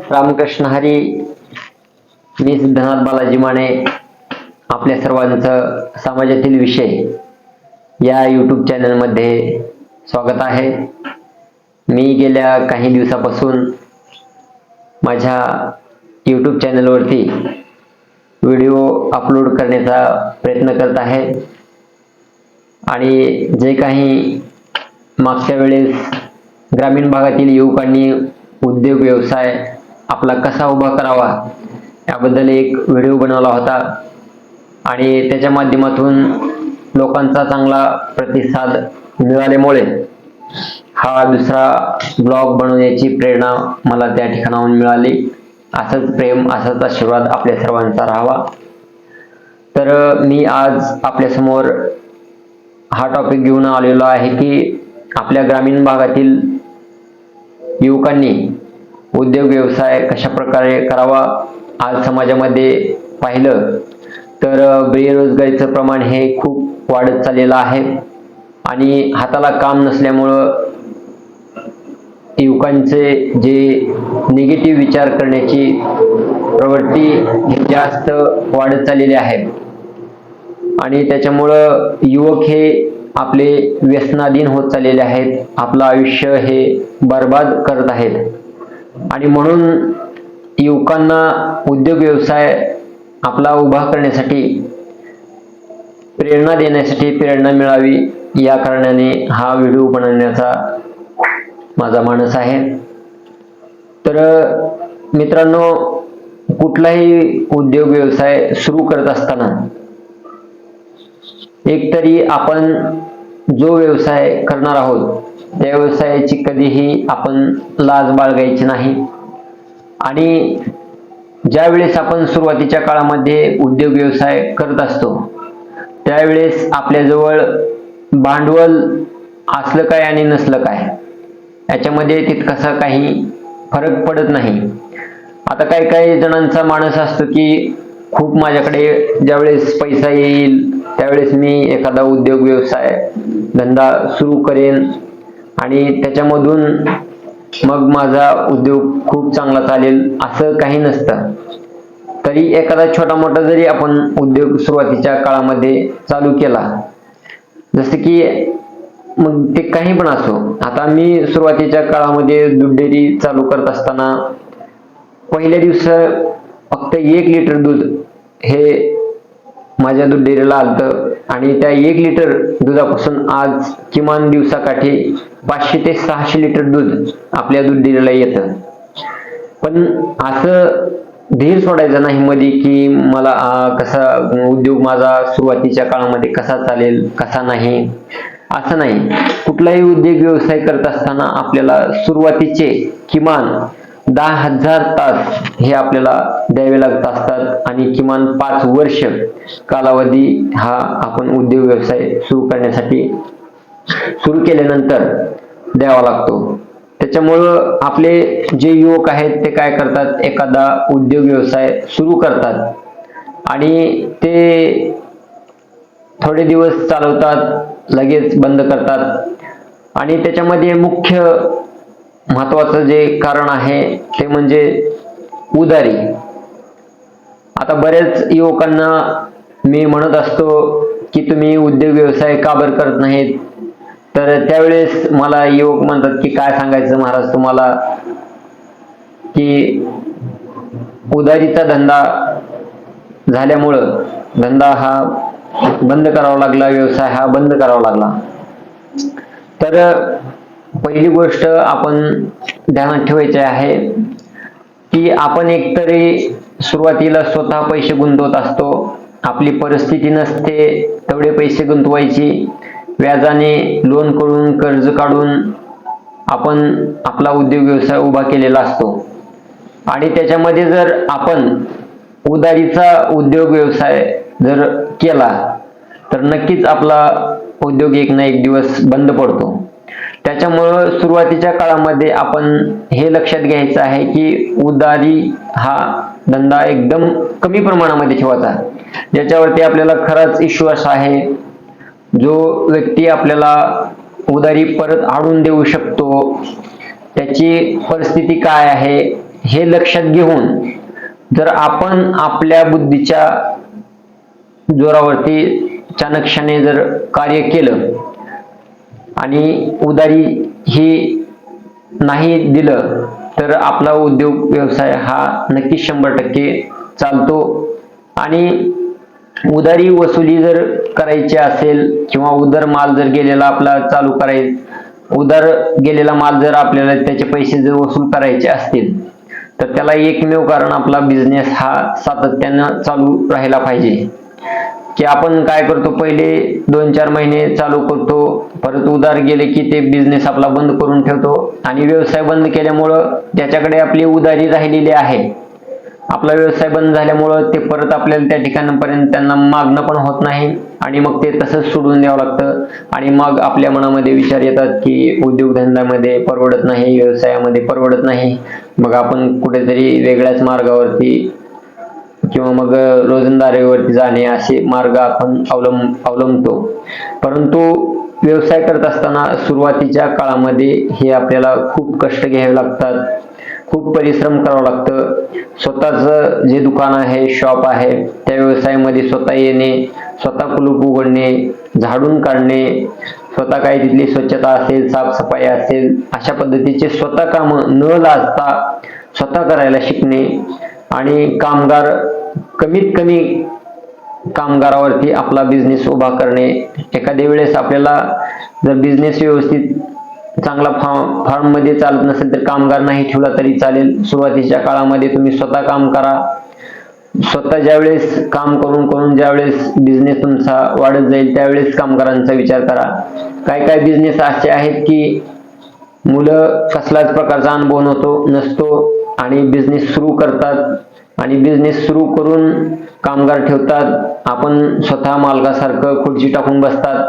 रामकृष्ण हरी मी सिद्धनाथ बालाजी माने आपल्या सर्वांचं समाजातील विषय या यूट्यूब चॅनलमध्ये स्वागत आहे. मी गेल्या काही दिवसापासून माझ्या यूट्यूब चॅनलवरती व्हिडिओ अपलोड करण्याचा प्रयत्न करत आहे. आणि जे काही मागच्या वेळेस ग्रामीण भागातील युवकांनी उद्योग व्यवसाय आपला कसा उभा करावा याबद्दल एक व्हिडिओ बनवला होता. आणि त्याच्या माध्यमातून लोकांचा चांगला प्रतिसाद मिळाल्यामुळे हा दुसरा ब्लॉग बनवण्याची प्रेरणा मला त्या ठिकाणाहून मिळाली. असंच प्रेम असाच आशीर्वाद आपल्या सर्वांचा राहावा. तर मी आज आपल्यासमोर हा टॉपिक घेऊन आलेलो आहे की आपल्या ग्रामीण भागातील युवकांनी उद्योग व्यवसाय कशा प्रकारे करावा आज समाजामध्ये पाहिलं तर बेरोजगारीचं प्रमाण हे खूप वाढत चाललेलं आहे. आणि हाताला काम नसल्यामुळं युवकांचे जे निगेटिव्ह विचार करण्याची प्रवृत्ती हे जास्त वाढत चाललेली आहे. आणि त्याच्यामुळं युवक हे आपले व्यसनाधीन होत चाललेले आहेत. आपलं आयुष्य हे बर्बाद करत आहेत. आणि म्हणून युवकांना उद्योग व्यवसाय आपला उभा करण्यासाठी प्रेरणा देण्यासाठी प्रेरणा मिळावी या कारणाने हा व्हिडिओ बनवण्याचा माझा मानस आहे. तर मित्रांनो कुठलाही उद्योग व्यवसाय सुरू करत असताना एकतरी आपण जो व्यवसाय करणार आहोत त्या व्यवसायाची कधीही आपण लाज बाळगायची नाही. आणि ज्या वेळेस आपण सुरुवातीच्या काळामध्ये उद्योग व्यवसाय करत असतो त्यावेळेस आपल्याजवळ भांडवल असलं काय आणि नसलं काय याच्यामध्ये तितकासा काही फरक पडत नाही. आता काही काही जणांचा माणस असतो की खूप माझ्याकडे ज्यावेळेस पैसा येईल त्यावेळेस मी एखादा उद्योग व्यवसाय धंदा सुरू करेन. आणि त्याच्यामधून मग माझा उद्योग खूप चांगला चालेल असं काही नसतं. तरी एखादा छोटा मोठा जरी आपण उद्योग सुरुवातीच्या काळामध्ये चालू केला जसं की मग ते काही पण असो. आता मी सुरुवातीच्या काळामध्ये दूध डेअरी चालू करत असताना पहिल्या दिवस फक्त एक लिटर दूध हे माझ्या दूध डेअरीला आलतं आणि त्या एक लिटर दुधापासून आज किमान दिवसाकाठी पाचशे ते सहाशे लिटर दूध आपल्या दूध डेअरीला येतं. पण असं धीर सोडायचा नाही मध्ये की मला कसा उद्योग माझा सुरुवातीच्या काळामध्ये कसा चालेल कसा नाही असं नाही. कुठलाही उद्योग व्यवसाय करत असताना आपल्याला सुरुवातीचे किमान दहा हजार तास हे आपल्याला द्यावे लागत असतात आणि किमान पाच वर्ष कालावधी हा आपण उद्योग व्यवसाय सुरू करण्यासाठी सुरू केल्यानंतर द्यावा लागतो. त्याच्यामुळं आपले जे युवक आहेत ते काय करतात? एखादा उद्योग व्यवसाय सुरू करतात आणि ते थोडे दिवस चालवतात लगेच बंद करतात आणि त्याच्यामध्ये मुख्य महत्वाचं जे कारण आहे ते म्हणजे उदारी. आता बऱ्याच युवकांना मी म्हणत असतो की तुम्ही उद्योग व्यवसाय का बरं करत नाहीत? तर त्यावेळेस मला युवक म्हणतात की काय सांगायचं महाराज तुम्हाला? की उधारीचा धंदा झाल्यामुळं धंदा हा बंद करावा लागला व्यवसाय हा बंद करावा लागला. तर पहिली गोष्ट आपण ध्यानात ठेवायची आहे की आपण एकतरी सुरुवातीला स्वतः पैसे गुंतवत असतो. आपली परिस्थिती नसते तेवढे पैसे गुंतवायची. व्याजाने लोन करून कर्ज काढून आपण आपला उद्योग व्यवसाय उभा केलेला असतो. आणि त्याच्यामध्ये जर आपण उधारीचा उद्योग व्यवसाय जर केला तर नक्कीच आपला उद्योग एक ना एक दिवस बंद पडतो. त्याच्यामुळं सुरुवातीच्या काळामध्ये आपण हे लक्षात घ्यायचं आहे की उदारी हा धंदा एकदम कमी प्रमाणामध्ये ठेवायचा ज्याच्यावरती आपल्याला खराच विश्वास आहे जो व्यक्ती आपल्याला उदारी परत आणून देऊ शकतो त्याची परिस्थिती काय आहे हे लक्षात घेऊन जर आपण आपल्या बुद्धीच्या जोरावरती चाणक्षाने जर कार्य केलं आणि उदारी ही नाही दिलं तर आपला उद्योग व्यवसाय हा नक्की शंभर टक्के चालतो. आणि उदारी वसुली जर करायची असेल किंवा उदर माल जर गेलेला आपला चालू कराय उदार गेलेला माल जर आपल्याला त्याचे पैसे जर वसूल करायचे असतील तर त्याला एकमेव कारण आपला बिझनेस हा सातत्यानं चालू राहिला पाहिजे. की आपण काय करतो पहिले दोन चार महिने चालू करतो परत उधार गेले की ते बिझनेस आपला बंद करून ठेवतो. आणि व्यवसाय बंद केल्यामुळं ज्याच्याकडे आपली उधारी राहिलेली आहे. आपला व्यवसाय बंद झाल्यामुळं ते परत आपल्याला त्या ठिकाणापर्यंत त्यांना मागणं पण होत नाही. आणि मग ते तसंच सोडून द्यावं लागतं. आणि मग आपल्या मनामध्ये विचार येतात की उद्योगधंद्यामध्ये परवडत नाही व्यवसायामध्ये परवडत नाही. मग आपण कुठेतरी वेगळ्याच मार्गावरती किंवा मग रोजंदारीवरती जाणे असे मार्ग आपण अवलंब अवलंबतो. परंतु व्यवसाय करत असताना सुरुवातीच्या काळामध्ये हे आपल्याला खूप कष्ट घ्यावे लागतात. खूप परिश्रम करावं लागतं. स्वतःच जे दुकान आहे शॉप आहे त्या व्यवसायामध्ये स्वतः येणे स्वतः कुलूप उघडणे झाडून काढणे स्वतः काही तिथली स्वच्छता असेल साफसफाई असेल अशा पद्धतीचे स्वतः काम न लाजता स्वतः करायला शिकणे आणि कामगार कमीत कमी कामगारावरती आपला बिझनेस उभा करणे. एखाद्या वेळेस आपल्याला जर बिझनेस व्यवस्थित चांगला फार्म फार्ममध्ये चालत नसेल तर कामगार नाही ठेवला तरी चालेल. सुरुवातीच्या काळामध्ये तुम्ही स्वतः काम करा. स्वतः ज्यावेळेस काम करून करून ज्यावेळेस बिझनेस तुमचा वाढत जाईल त्यावेळेस कामगारांचा विचार करा. काय काय बिझनेस असे आहेत की मुलं कसलाच प्रकारचा अनुभव नव्हतो नसतो. आणि बिझनेस सुरू करतात. आणि बिझनेस सुरू करून कामगार ठेवतात. आपण स्वतः मालकासारखं खुर्ची टाकून बसतात.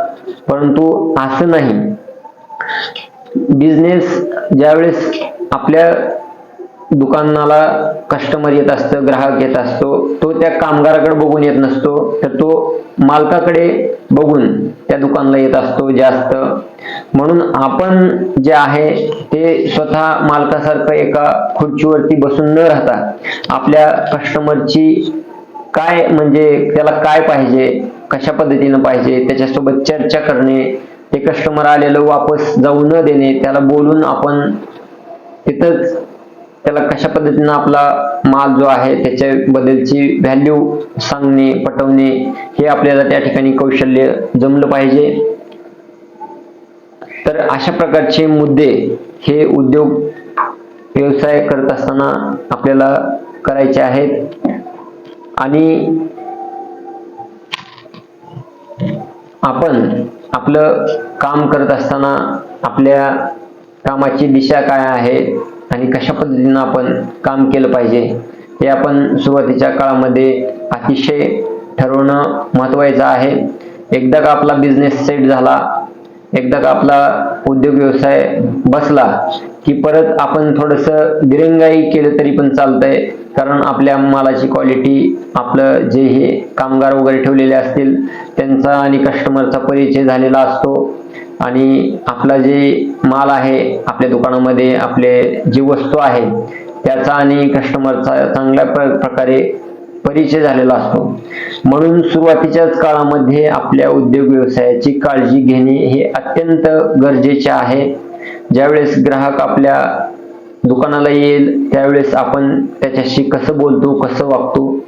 परंतु असं नाही. बिझनेस ज्यावेळेस आपल्या दुकानाला कस्टमर येत असतं ग्राहक येत असतो तो त्या कामगाराकडे बघून येत नसतो तर तो मालकाकडे बघून त्या दुकानला येत असतो जास्त. म्हणून आपण जे आहे ते स्वतः मालकासारखं एका खुर्चीवरती बसून न राहता आपल्या कस्टमरची काय म्हणजे त्याला काय पाहिजे कशा पद्धतीनं पाहिजे त्याच्यासोबत चर्चा करणे ते कस्टमर आलेलं वापस जाऊ न देणे त्याला बोलून आपण तिथंच त्याला कशा पद्धतीनं आपला माल जो आहे त्याच्या बद्दलची व्हॅल्यू सांगणे पटवणे हे आपल्याला त्या ठिकाणी कौशल्य जमलं पाहिजे. तर अशा प्रकारचे मुद्दे हे उद्योग व्यवसाय करत असताना आपल्याला करायचे आहेत. आणि आपण आपलं काम करत असताना आपल्या कामाची दिशा काय आहे? आणि कशा पद्धतीनं आपण काम केलं पाहिजे हे आपण सुरुवातीच्या काळामध्ये अतिशय ठरवणं महत्वाचं आहे. एकदा का आपला बिझनेस सेट झाला एकदा का आपला उद्योग व्यवसाय बसला की परत आपण थोडस दिरंगाई केलं तरी पण चालतंय कारण आपल्या मालाची क्वालिटी आपलं जे हे कामगार वगैरे ठेवलेले असतील त्यांचा आणि कस्टमरचा परिचय झालेला असतो. आणि आपला जे माल आहे आपल्या दुकानामध्ये आपले जी वस्तू आहे त्याचा आणि कस्टमरचा चांगल्या प्र- प्रकारे परिचय झालेला असतो. म्हणून सुरुवातीच्याच काळामध्ये आपल्या उद्योग व्यवसायाची काळजी घेणे हे अत्यंत गरजेचे आहे. ज्यावेळेस ग्राहक आपल्या दुकानाला येईल त्यावेळेस आपण त्याच्याशी कसं बोलतो कसं वागतो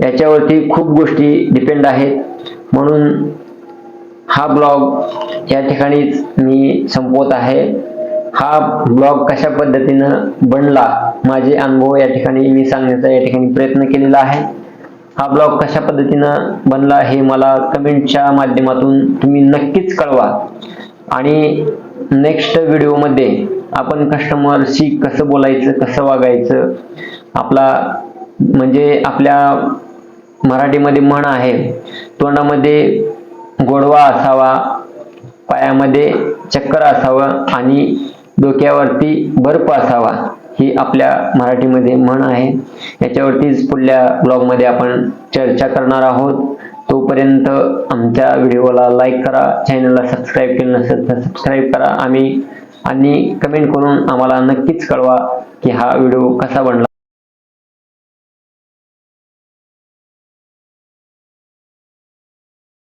याच्यावरती खूप गोष्टी डिपेंड आहेत. म्हणून हा ब्लॉग या ठिकाणीच मी संपवत आहे. हा ब्लॉग कशा पद्धतीनं बनला माझे अनुभव या ठिकाणी मी सांगण्याचा या ठिकाणी प्रयत्न केलेला आहे. हा ब्लॉग कशा पद्धतीनं बनला हे मला कमेंटच्या माध्यमातून तुम्ही नक्कीच कळवा. आणि नेक्स्ट व्हिडिओमध्ये आपण कस्टमरशी कसं बोलायचं कसं वागायचं आपला म्हणजे आपल्या मराठीमध्ये म्हण आहे तोंडामध्ये गोडवा असावा पायामध्ये चक्कर असावं आणि डोक्यावरती बर्फ असावा ही आपल्या मराठीमध्ये म्हण आहे. याच्यावरतीच पुढल्या ब्लॉगमध्ये आपण चर्चा करणार आहोत. तोपर्यंत आमच्या व्हिडिओला लाईक करा चॅनलला सबस्क्राईब केलं नसेल तर सबस्क्राईब करा. आम्ही आणि कमेंट करून आम्हाला नक्कीच कळवा की हा व्हिडिओ कसा बनला.